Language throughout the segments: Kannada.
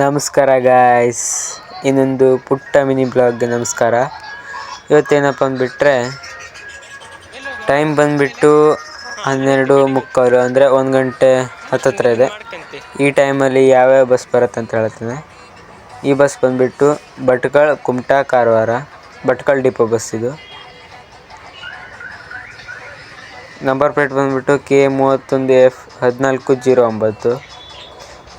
ನಮಸ್ಕಾರ ಗಾಯ್ಸ್ ಇನ್ನೊಂದು ಪುಟ್ಟ ಮಿನಿ ಬ್ಲಾಗ್ಗೆ ನಮಸ್ಕಾರ. ಇವತ್ತೇನಪ್ಪ ಅಂದ್ಬಿಟ್ರೆ ಟೈಮ್ ಬಂದುಬಿಟ್ಟು ಹನ್ನೆರಡು ಮುಕ್ಕಾಲು, ಅಂದರೆ ಒಂದು ಗಂಟೆ ಹತ್ತತ್ರ ಇದೆ. ಈ ಟೈಮಲ್ಲಿ ಯಾವ್ಯಾವ ಬಸ್ ಬರುತ್ತೆ ಅಂತ ಹೇಳ್ತೇನೆ. ಈ ಬಸ್ ಬಂದುಬಿಟ್ಟು ಭಟ್ಕಳ, ಕುಮಟಾ, ಕಾರವಾರ, ಭಟ್ಕಳ ಡಿಪೋ ಬಸ್ ಇದು. ನಂಬರ್ ಪ್ಲೇಟ್ ಬಂದುಬಿಟ್ಟು ಕೆ ಮೂವತ್ತೊಂದು ಎಫ್ ಹದಿನಾಲ್ಕು ಜೀರೋ ಒಂಬತ್ತು.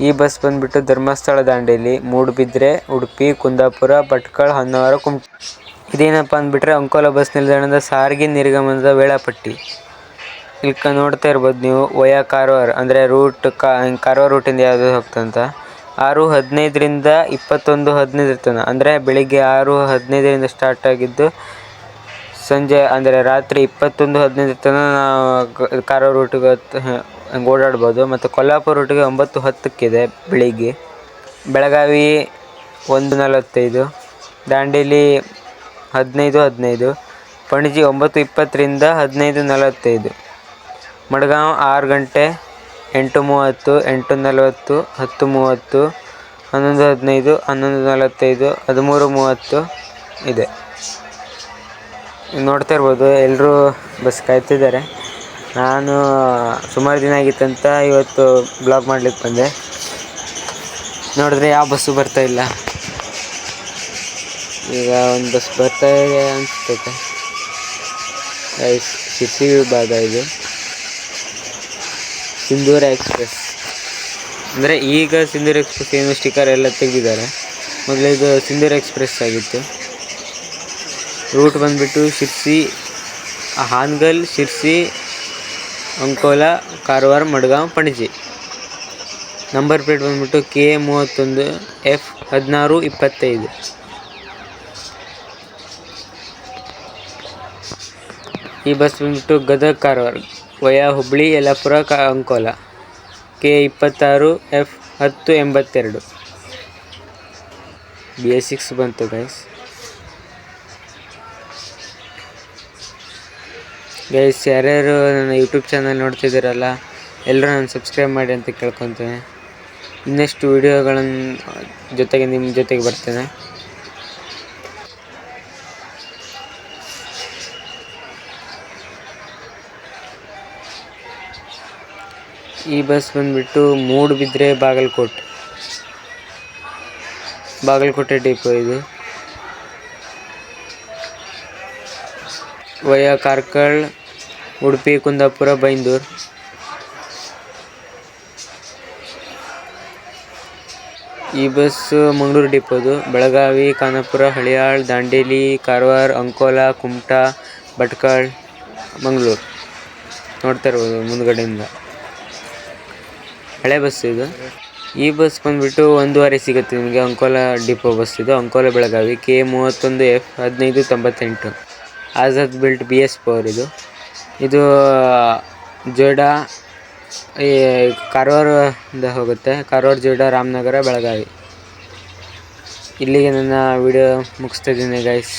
ಈ ಬಸ್ ಬಂದ್ಬಿಟ್ಟು ಧರ್ಮಸ್ಥಳ ದಾಂಡೇಲಿ. ಮೂಡುಬಿದ್ರೆ ಉಡುಪಿ, ಕುಂದಾಪುರ, ಭಟ್ಕಳ, ಹೊನ್ನಾವರ ಕುಮ್ ಇದೇನಪ್ಪ ಅಂದ್ಬಿಟ್ರೆ ಅಂಕೋಲ ಬಸ್ ನಿಲ್ದಾಣದ ಸಾರಿಗೆ ನಿರ್ಗಮನದ ವೇಳಾಪಟ್ಟಿ. ಇಲ್ಲಿ ನೋಡ್ತಾ ಇರ್ಬೋದು ನೀವು, ವಯಾ ಕಾರವಾರ, ಅಂದರೆ ರೂಟ್ ಕಾ, ಕಾರವಾರ ರೂಟಿಂದ ಯಾವುದು ಹೋಗ್ತಂತ. ಆರು ಹದಿನೈದರಿಂದ ಇಪ್ಪತ್ತೊಂದು ಹದಿನೈದು ತನಕ ಅಂದರೆ ಬೆಳಿಗ್ಗೆ ಆರು ಹದಿನೈದರಿಂದ ಸ್ಟಾರ್ಟ್ ಆಗಿದ್ದು ಸಂಜೆ, ಅಂದರೆ ರಾತ್ರಿ ಇಪ್ಪತ್ತೊಂದು ಹದಿನೈದು ತನಕ ನಾವು ಕಾರವಾರ ರೂಟಿಗೆ ಹಂಗೆ ಓಡಾಡ್ಬೋದು. ಮತ್ತು ಕೊಲ್ಹಾಪುರ ರೂಟಿಗೆ ಒಂಬತ್ತು ಹತ್ತಕ್ಕಿದೆ ಬೆಳಿಗ್ಗೆ. ಬೆಳಗಾವಿ ಒಂದು ನಲವತ್ತೈದು, ದಾಂಡೇಲಿ ಹದಿನೈದು ಹದಿನೈದು, ಪಣಜಿ ಒಂಬತ್ತು ಇಪ್ಪತ್ತರಿಂದ ಹದಿನೈದು ನಲವತ್ತೈದು, ಮಡ್ಗಾಂವ್ ಆರು ಗಂಟೆ, ಎಂಟು ಮೂವತ್ತು, ಎಂಟು ನಲವತ್ತು, ಹತ್ತು ಮೂವತ್ತು, ಹನ್ನೊಂದು ಹದಿನೈದು, ಹನ್ನೊಂದು ನಲವತ್ತೈದು, ಹದಿಮೂರು ಮೂವತ್ತು ಇದೆ. ನೋಡ್ತಾ ಇರ್ಬೋದು ಎಲ್ಲರೂ ಬಸ್ ಕಾಯ್ತಿದ್ದಾರೆ. ನಾನು ಸುಮಾರು ದಿನ ಆಗಿತ್ತಂತ ಇವತ್ತು ಬ್ಲಾಗ್ ಮಾಡ್ಲಿಕ್ಕೆ ಬಂದೆ. ನೋಡಿದ್ರೆ ಯಾವ ಬಸ್ಸು ಬರ್ತಾ ಇಲ್ಲ. ಈಗ ಒಂದು ಬಸ್ ಬರ್ತಾ ಇದೆ ಅನಿಸ್ತೈತೆ. ಶಿರ್ಸಿ ವಿಭಾಗ ಇದು. ಸಿಂಧೂರ ಎಕ್ಸ್ಪ್ರೆಸ್ ಅಂದರೆ ಈಗ ಸಿಂಧೂರ್ ಎಕ್ಸ್ಪ್ರೆಸ್ ಏನು ಸ್ಟಿಕರ್ ಎಲ್ಲ ತೆಗೆದಿದ್ದಾರೆ. ಮೊದಲು ಇದು ಸಿಂಧೂರ್ ಎಕ್ಸ್ಪ್ರೆಸ್ ಆಗಿತ್ತು. ರೂಟ್ ಬಂದುಬಿಟ್ಟು ಶಿರ್ಸಿ ಹಾನ್ಗಲ್ ಶಿರ್ಸಿ ಅಂಕೋಲಾ, ಕಾರವಾರ ಮಡ್ಗಾಂವ್ ಪಣಜಿ. ನಂಬರ್ ಪ್ಲೇಟ್ ಬಂದುಬಿಟ್ಟು ಕೆ ಎ ಮೂವತ್ತೊಂದು, ಎಫ್ ಹದಿನಾರು, ಇಪ್ಪತ್ತೈದು. ಈ ಬಸ್ ಬಂದ್ಬಿಟ್ಟು ಗದಗ ಕಾರವಾರ, ವಯಾ, ಹುಬ್ಳಿ, ಯಲ್ಲಾಪುರ, ಕಾ, ಅಂಕೋಲಾ. ಕೆ ಇಪ್ಪತ್ತಾರು, ಎಫ್ ಹತ್ತು ಎಂಬತ್ತೆರಡು. ಬಿ ಎ ಸಿಕ್ಸ್ ಬಂತು ಗೈಸ್ ಗೈಸ್ ಯಾರ್ಯಾರು ನನ್ನ ಯೂಟ್ಯೂಬ್ ಚಾನಲ್ ನೋಡ್ತಿದ್ದೀರಲ್ಲ ಎಲ್ಲರೂ ನಾನು ಸಬ್ಸ್ಕ್ರೈಬ್ ಮಾಡಿ ಅಂತ ಕೇಳ್ಕೊತೇನೆ. ಇನ್ನಷ್ಟು ವಿಡಿಯೋಗಳನ್ನು ಜೊತೆಗೆ ನಿಮ್ಮ ಜೊತೆಗೆ ಬರ್ತೇನೆ. ಈ ಬಸ್ ಬಂದುಬಿಟ್ಟು ಮೂಡುಬಿದ್ರೆ ಬಾಗಲಕೋಟೆ. ಬಾಗಲಕೋಟೆ ಡಿಪೋ ಇದು. ವಯಾ ಕಾರ್ಕಳ, ಉಡುಪಿ, ಕುಂದಾಪುರ, ಬೈಂದೂರು. ಈ ಬಸ್ ಮಂಗಳೂರು ಡಿಪೋದು. ಬೆಳಗಾವಿ, ಖಾನಾಪುರ, ಹಳಿಯಾಳ್, ದಾಂಡೇಲಿ, ಕಾರವಾರ, ಅಂಕೋಲಾ, ಕುಮಟಾ, ಭಟ್ಕಳ್, ಮಂಗಳೂರು. ನೋಡ್ತಾ ಇರ್ಬೋದು ಮುಂದ್ಗಡೆಯಿಂದ. ಹಳೆ ಬಸ್ ಇದು. ಈ ಬಸ್ ಬಂದ್ಬಿಟ್ಟು ಒಂದೂವರೆ ಸಿಗುತ್ತೆ ನಿಮಗೆ ಅಂಕೋಲಾ ಡಿಪೋ ಬಸ್ ಇದು. ಅಂಕೋಲಾ, ಬೆಳಗಾವಿ, ಕೆ ಮೂವತ್ತೊಂದು ಎಫ್ ಹದಿನೈದು ತೊಂಬತ್ತೆಂಟು. Azad built B S four ಇದು. ಇದು ಜೋಡಾ ಈ ಕಾರವಾರದಿಂದ ಹೋಗುತ್ತೆ. ಕಾರವಾರ ಜೋಡಾ ರಾಮನಗರ ಬೆಳಗಾವಿ ಇಲ್ಲಿಗೆ ನನ್ನ ವಿಡಿಯೋ ಮುಗಿಸ್ತಾ ಇದ್ದೀನಿ ಗೈಸ್